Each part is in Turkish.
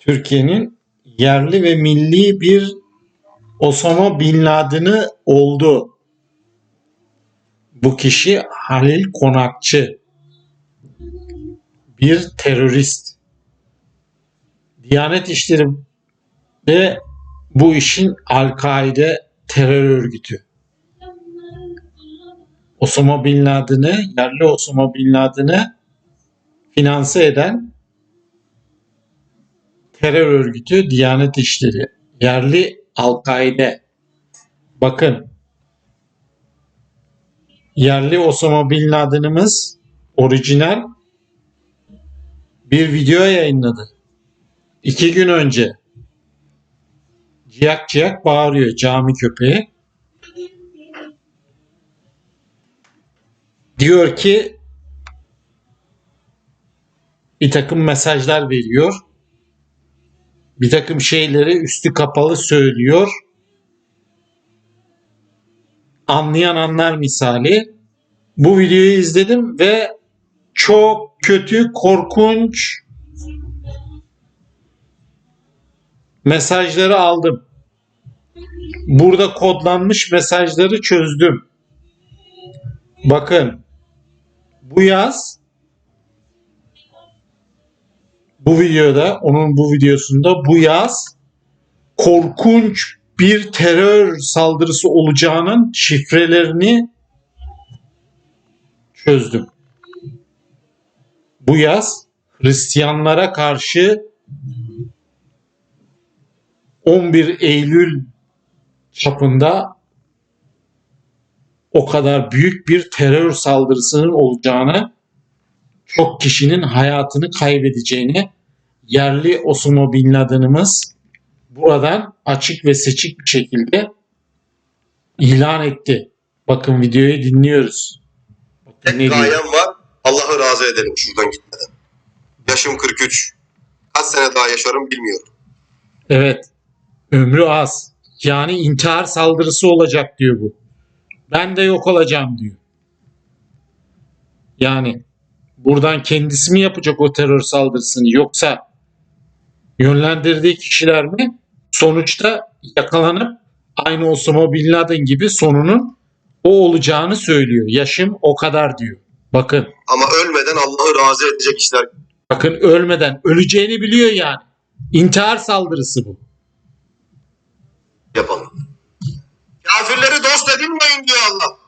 Türkiye'nin yerli ve milli bir Osama Bin Laden'i oldu. Bu kişi Halil Konakçı. Bir terörist. Diyanet İşleri ve bu işin Al-Kaide terör örgütü. Osama Bin Laden'i, yerli Osama Bin Laden'i finanse eden terör örgütü Diyanet İşleri. Yerli Al-Kaide. Bakın yerli Osama Bin Laden'imiz orijinal bir video yayınladı. İki gün önce ciyak ciyak bağırıyor cami köpeği. Diyor ki bir takım mesajlar veriyor. Bir takım şeyleri üstü kapalı söylüyor. Anlayan anlar misali. Bu videoyu izledim ve çok kötü, korkunç mesajları aldım. Burada kodlanmış mesajları çözdüm. Bakın bu yaz bu videoda onun bu videosunda bu yaz korkunç bir terör saldırısı olacağının şifrelerini çözdüm. Bu yaz Hristiyanlara karşı 11 Eylül çapında o kadar büyük bir terör saldırısının olacağını, çok kişinin hayatını kaybedeceğini yerli Osama Bin Laden'ımız buradan açık ve seçik bir şekilde ilan etti. Bakın videoyu dinliyoruz. Bakın Tek gayem var. Allah'ı razı edelim şuradan gitmeden. Yaşım 43. Kaç sene daha yaşarım bilmiyorum. Evet. Ömrü az. Yani intihar saldırısı olacak diyor bu. Ben de yok olacağım diyor. Yani buradan kendisi mi yapacak o terör saldırısını yoksa yönlendirdiği kişiler mi? Sonuçta yakalanıp aynı Osama Bin Laden gibi sonunun o olacağını söylüyor. Yaşım o kadar diyor. Bakın, Ama ölmeden Allah'ı razı edecek işler bakın ölmeden öleceğini biliyor yani. İntihar saldırısı bu. yapalım. Kafirleri dost edinmeyin diyor Allah.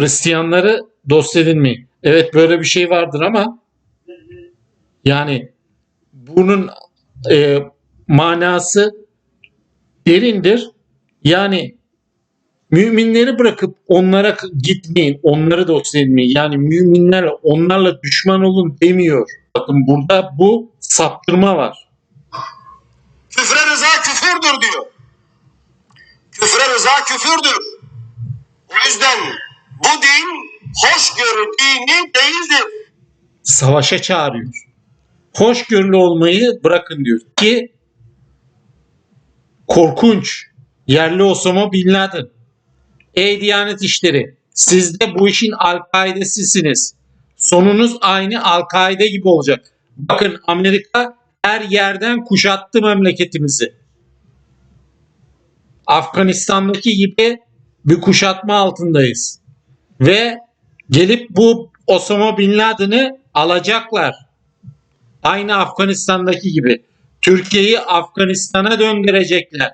Hristiyanları dost edinmeyin. Evet böyle bir şey vardır ama yani bunun e, manası derindir. Yani müminleri bırakıp onlara gitmeyin, onları dost edinmeyin. Yani müminlerle onlarla düşman olun demiyor. Bakın burada bu saptırma var. Küfre rıza küfürdür diyor. Küfre rıza küfürdür. O yüzden bu din hoşgörü dini değildir. savaşa çağırıyor. Hoşgörülü olmayı bırakın diyor ki korkunç yerli Osama Bin Laden. Ey Diyanet İşleri siz de bu işin Al-Kaide'sisiniz. Sonunuz aynı Al-Kaide gibi olacak. Bakın Amerika her yerden kuşattı memleketimizi. Afganistan'daki gibi bir kuşatma altındayız. Ve gelip bu Osama Bin Laden'i alacaklar. Aynı Afganistan'daki gibi. Türkiye'yi Afganistan'a döndürecekler.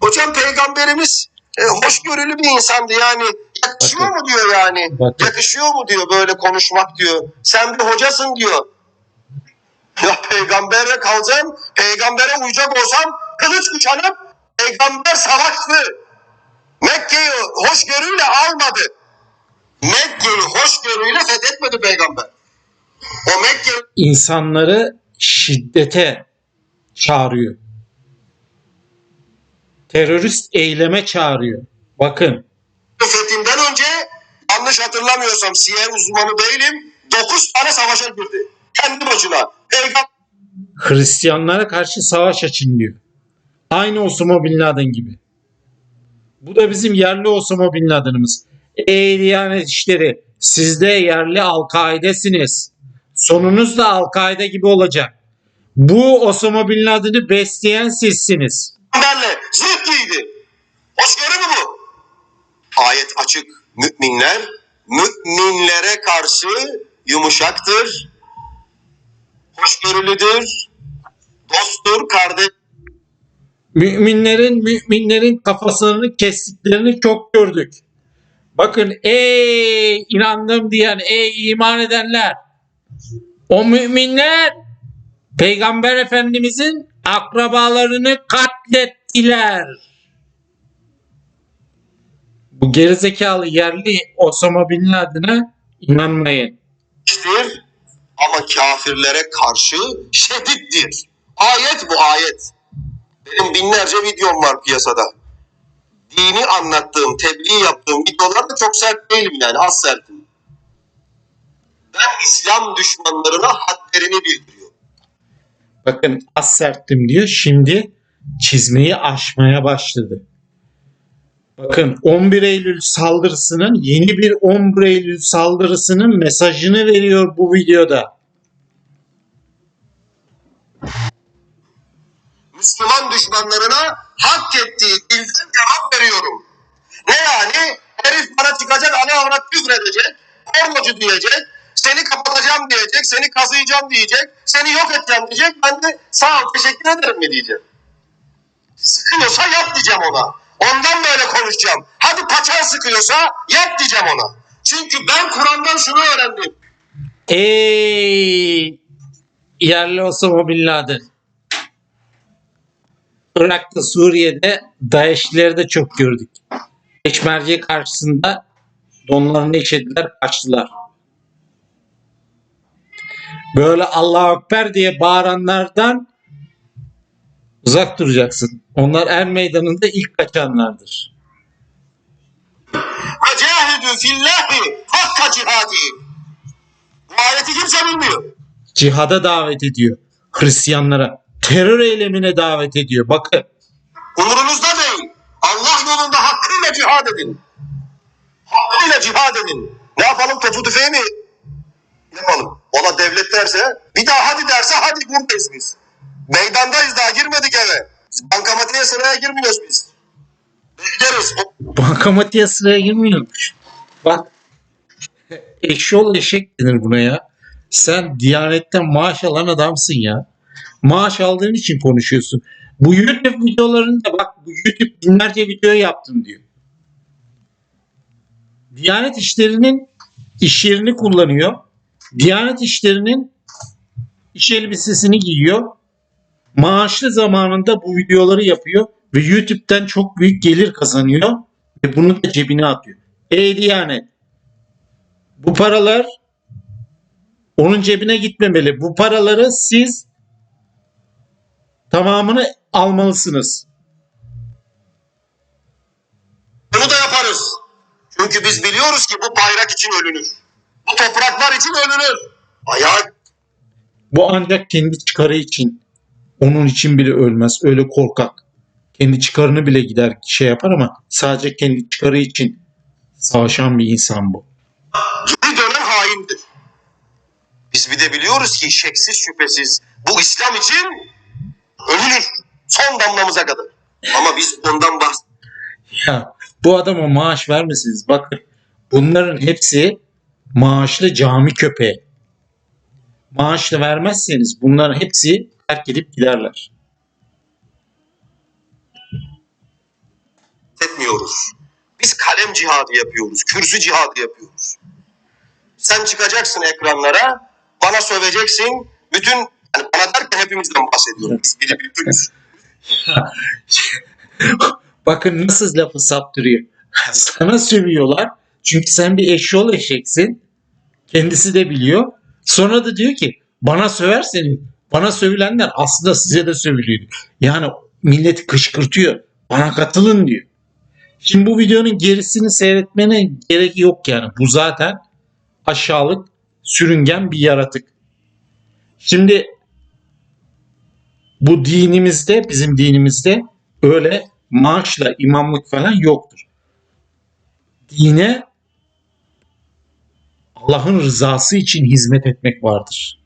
Hocam peygamberimiz e, hoşgörülü bir insandı yani. Yakışıyor Bakın. mu diyor yani. Bakın. Yakışıyor mu diyor böyle konuşmak diyor. Sen bir hocasın diyor. Ya peygambere kalacağım, peygambere uyacak olsam kılıç kuşanıp peygamber savaştı. Mekke'yi hoşgörüyle almadı. Mekke'yi hoşgörüyle fethetmedi peygamber. O Mekke İnsanları şiddete çağırıyor. Terörist eyleme çağırıyor. Bakın fethinden önce yanlış hatırlamıyorsam siyer uzmanı değilim. 9 tane savaşa girdi. Kendi başına. Peygamber Hristiyanlara karşı savaş açın diyor. Aynı Osama Bin Laden gibi. Bu da bizim yerli Osama Bin Laden'ımız. Ey Diyanet İşleri siz de yerli Al-Kaide'siniz. Sonunuz da Al-Kaide gibi olacak. Bu Osama Bin besleyen sizsiniz. peygamberle zıt giydi. Hoşgörü mü bu? Ayet açık. Müminler müminlere karşı yumuşaktır, hoşgörülüdür, dosttur, kardeş. Müminlerin müminlerin kafasını kestiklerini çok gördük. Bakın ey inandım diyen ey iman edenler o müminler Peygamber Efendimizin akrabalarını katlettiler. Bu gerizekalı yerli Osama Bin Laden'e inanmayın. Ama kafirlere karşı şedittir. Ayet bu ayet. Benim binlerce videom var piyasada. Dini anlattığım, tebliğ yaptığım videolarda çok sert değilim yani az sertim. Ben İslam düşmanlarına hadlerini bildiriyorum. Bakın az serttim diyor. Şimdi çizmeyi aşmaya başladı. Bakın 11 Eylül saldırısının yeni bir 11 Eylül saldırısının mesajını veriyor bu videoda. Müslüman düşmanlarına hak ettiği dilden cevap veriyorum. Ne yani? Herif bana çıkacak ana avrat küfredecek, kornocu diyecek, seni kapatacağım diyecek, seni kazıyacağım diyecek, seni yok edeceğim diyecek. Ben de sağ ol teşekkür ederim mi diyeceğim. Sıkıyorsa yap diyeceğim ona. Ondan böyle konuşacağım. Hadi paçan sıkıyorsa yap diyeceğim ona. Çünkü ben Kur'an'dan şunu öğrendim. Ey yerli Osama Bin Laden. Irak'ta Suriye'de DAEŞ'lileri de çok gördük. Peşmerge karşısında donlarını eşediler kaçtılar. Böyle Allahu Ekber diye bağıranlardan uzak duracaksın. Onlar er meydanında ilk kaçanlardır. Vecahidü fillahi hakka cihadi. Bu ayeti kimse bilmiyor. Cihada davet ediyor. Hristiyanlara. Terör eylemine davet ediyor. Bakın. Umurunuzda değil. Allah yolunda hakkıyla cihad edin. Hakkıyla cihad edin. Ne yapalım topu tüfeği mi yapalım? Ola devlet derse bir daha hadi derse hadi buradayız biz. Meydandayız daha girmedik eve. Bankamatiğe sıraya girmiyoruz biz. Bekleriz. Bankamatiğe sıraya girmiyormuş. Bak. Eşyol eşek denir buna ya. Sen Diyanet'ten maaş alan adamsın ya. Maaş aldığın için konuşuyorsun. Bu YouTube videolarında bak bu YouTube binlerce video yaptım diyor. Diyanet işlerinin iş yerini kullanıyor. Diyanet işlerinin iş elbisesini giyiyor. Maaşlı zamanında bu videoları yapıyor ve YouTube'den çok büyük gelir kazanıyor ve bunu da cebine atıyor. Ey Diyanet bu paralar onun cebine gitmemeli. Bu paraları siz tamamını almalısınız. Bunu da yaparız. Çünkü biz biliyoruz ki bu bayrak için ölünür. Bu topraklar için ölünür. Ayağı Bu ancak kendi çıkarı için. Onun için bile ölmez. Öyle korkak. Kendi çıkarını bile gider şey yapar ama sadece kendi çıkarı için savaşan bir insan bu. geri dönen haindir. Biz bir de biliyoruz ki şeksiz şüphesiz bu İslam için ölülür. Son damlamıza kadar. Ama biz ondan bahs Ya bu adama maaş vermesiniz. Bakın bunların hepsi maaşlı cami köpeği. Maaşlı vermezseniz bunların hepsi terk edip giderler. etmiyoruz. Biz kalem cihadı yapıyoruz. Kürsü cihadı yapıyoruz. Sen çıkacaksın ekranlara, bana söveceksin. Bütün yani bana derken hepimizden bahsediyorum. Biz biri bütünüz. Bakın nasıl lafı saptırıyor. Sana sövüyorlar. Çünkü sen bir eşyol eşeksin. Kendisi de biliyor. Sonra da diyor ki bana söverseniz bana sövülenler aslında size de sövülüyor. Yani milleti kışkırtıyor. Bana katılın diyor. Şimdi bu videonun gerisini seyretmene gerek yok yani. Bu zaten aşağılık, sürüngen bir yaratık. Şimdi bu dinimizde, bizim dinimizde öyle maaşla imamlık falan yoktur. Dine Allah'ın rızası için hizmet etmek vardır.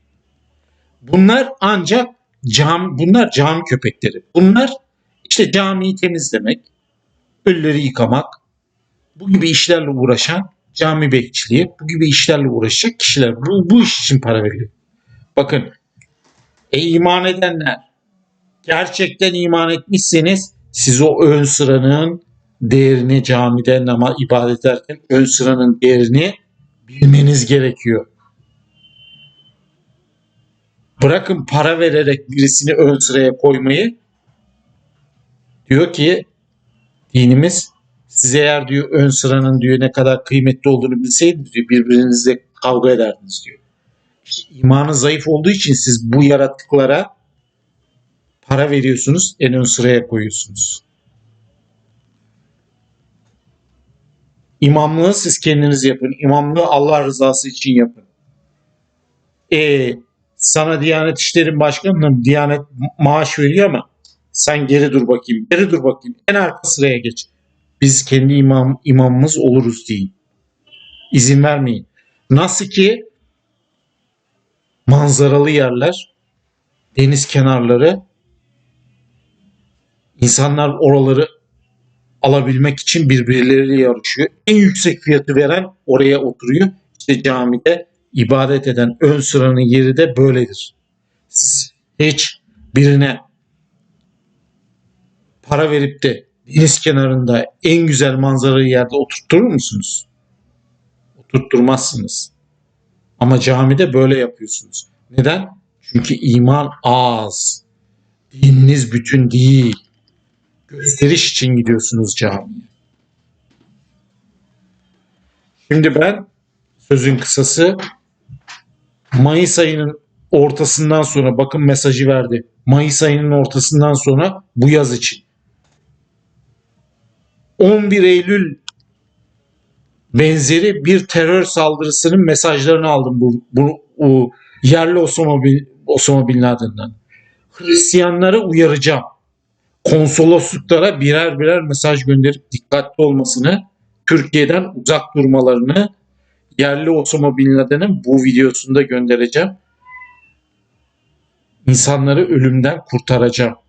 Bunlar ancak cam, bunlar cami köpekleri. Bunlar işte camiyi temizlemek, ölüleri yıkamak, bu gibi işlerle uğraşan cami bekçiliği, bu gibi işlerle uğraşacak kişiler bu, bu iş için para veriyor. Bakın, ey iman edenler, gerçekten iman etmişseniz siz o ön sıranın değerini camide nama ibadet ederken ön sıranın değerini bilmeniz gerekiyor. Bırakın para vererek birisini ön sıraya koymayı. Diyor ki dinimiz siz eğer diyor ön sıranın diyor ne kadar kıymetli olduğunu bilseydiniz diyor birbirinizle kavga ederdiniz diyor. İşte imanı zayıf olduğu için siz bu yaratıklara para veriyorsunuz, en ön sıraya koyuyorsunuz. İmamlığı siz kendiniz yapın. İmamlığı Allah rızası için yapın. E sana Diyanet İşleri Başkanı'nın Diyanet maaş veriyor ama sen geri dur bakayım. Geri dur bakayım. En arka sıraya geç. Biz kendi imam, imamımız oluruz deyin. İzin vermeyin. Nasıl ki manzaralı yerler, deniz kenarları, insanlar oraları alabilmek için birbirleriyle yarışıyor. En yüksek fiyatı veren oraya oturuyor. İşte camide ibadet eden ön sıranın yeri de böyledir. Siz hiç birine para verip de deniz kenarında en güzel manzaralı yerde oturtturur musunuz? Oturtturmazsınız. Ama camide böyle yapıyorsunuz. Neden? Çünkü iman az. Dininiz bütün değil. Gösteriş için gidiyorsunuz camiye. Şimdi ben sözün kısası Mayıs ayının ortasından sonra bakın mesajı verdi. Mayıs ayının ortasından sonra bu yaz için. 11 Eylül benzeri bir terör saldırısının mesajlarını aldım bu, bu, bu yerli Bin Laden'den. Hristiyanları uyaracağım. Konsolosluklara birer birer mesaj gönderip dikkatli olmasını, Türkiye'den uzak durmalarını yerli Osama bu videosunda göndereceğim. İnsanları ölümden kurtaracağım.